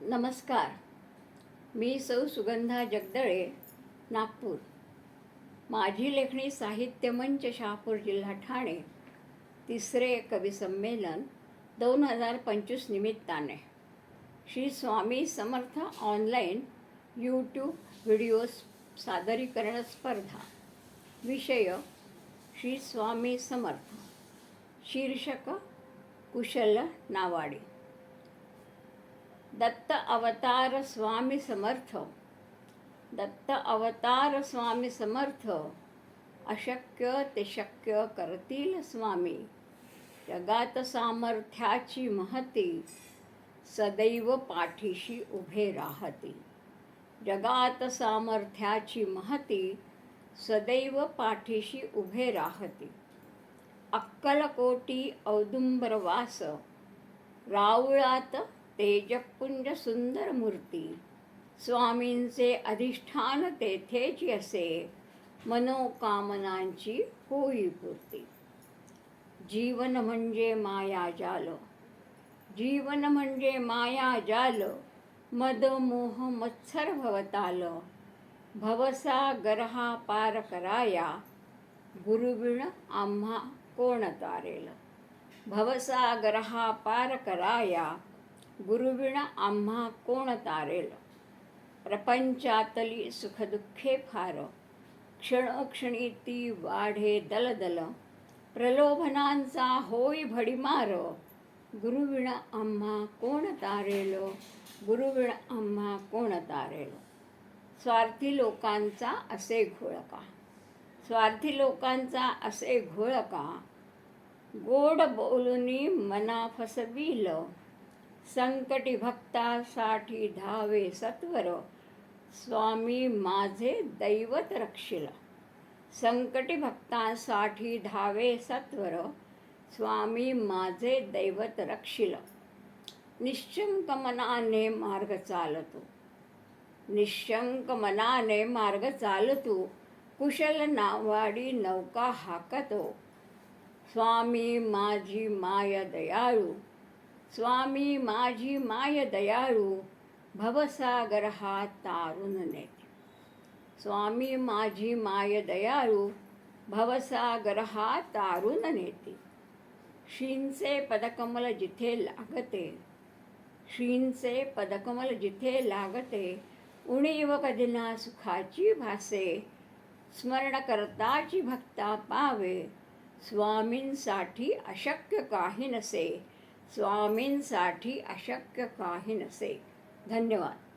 नमस्कार. मी सौ सुगंधा जगदळे नागपूर. माझी लेखणी साहित्य मंच शहापूर जिल्हा ठाणे. तिसरे कवी संमेलन दोन हजार पंचवीस निमित्ताने. Shri Swami Samarth online YouTube video सादरीकरण स्पर्धा. विषय श्री स्वामी समर्थ. शीर्षक कुशल नावाडी. दत्त अवतार स्वामी समर्थ. दत्त अवतार स्वामी समर्थ. अशक्य ते शक्य करतील स्वामी. जगात सामर्थ्याची महती सदैव पाठीशी उभे राहती. जगात सामर्थ्याची महती सदैव पाठीशी उभे राहती. अक्कलकोटी औदुंबरवास. रावळात तेजपुंज सुंदर मूर्ती स्वामींचे अधिष्ठान तेथेच असे. मनोकामनांची होई पूर्ती. जीवन म्हणजे मायाजाल जीवन म्हणजे मायाजाल मद मोह मत्सर भवताल. भवसा गरहा पार कराया. गुरुविण आम्हा कोण तारेल. भवसा गरहा पार कराया. गुरुविण आम्हा कोण तारेल? प्रपंचातली सुखदुःखे फार. क्षणक्षणी ती वाढे दलदल. प्रलोभनांचा होई भडीमार. गुरुविण आम्हा कोण तारेल? गुरुविण आम्हा कोण तारेल? स्वार्थी लोकांचा असे घोळका स्वार्थी लोकांचा असे घोळका गोड बोलूनी मना फसविलं. संकटी भक्तासाठी धावे सत्वर. स्वामी माझे दैवत रक्षिला. संकटी भक्तांसाठी धावे सत्वर. स्वामी माझे दैवत रक्षिल. निश्चंक मनाने मार्ग चालतो. निशंक मनाने मार्ग चालतो. कुशल नावाडी नौका हाकतो. स्वामी माझी माया दयाळू. स्वामी माझी माय दयाळू भवसागर हा तारुण नेते. स्वामी माझी माय दयाळू भवसागर हा तारुण नेते. श्रींचे पदकमल जिथे लागते श्रींचे पदकमल जिथे लागते उणीव कधीना सुखाची भासे स्मरण करताची भक्ता पावे स्वामींसाठी अशक्य काही नसे स्वामींसाठी अशक्य काही नसे. धन्यवाद.